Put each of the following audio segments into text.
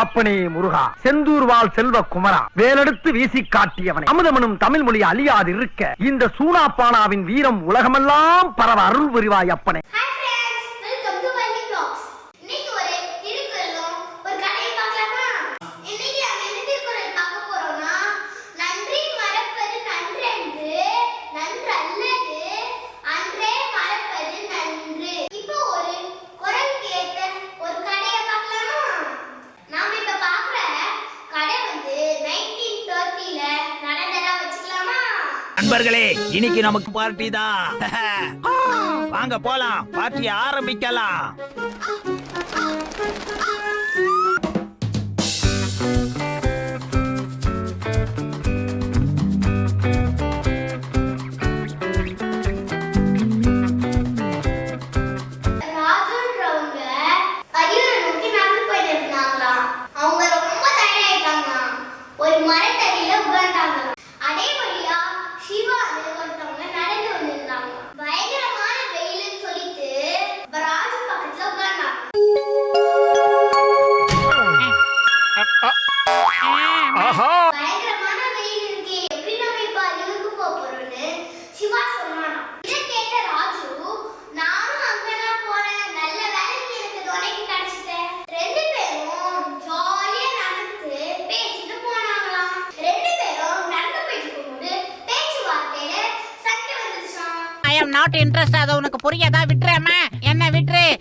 அப்பனே முருகா செந்தூர்வால் செல்வ குமரா வேலெடுத்து வீசி காட்டியவனை. அமுதமனும் தமிழ் மொழி அழியாது இருக்க இந்த சூனாப்பானாவின் வீரம் உலகமெல்லாம் பரவ அருள் புரிவாய் அப்பனே. நண்பர்களே இன்னைக்கு நமக்கு பார்ட்டி தான். வாங்க போலாம். பார்ட்டி ஆரம்பிக்கலாம். ஒரு மரத்தை ஐ அம் நாட் இன்ட்ரெஸ்ட் அது உனக்கு புரியாதா? விட்டுறேம்மா. என்ன விட்டுரு.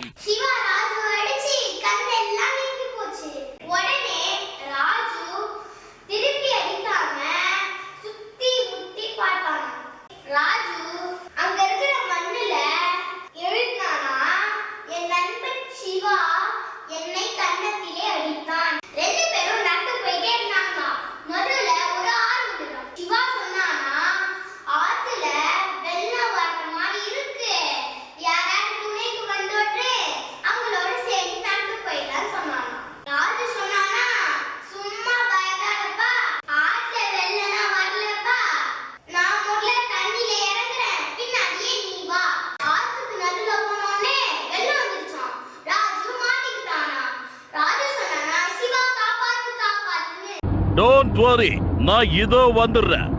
டோன்ட் வரி நான் இதோ வந்துடுறேன்.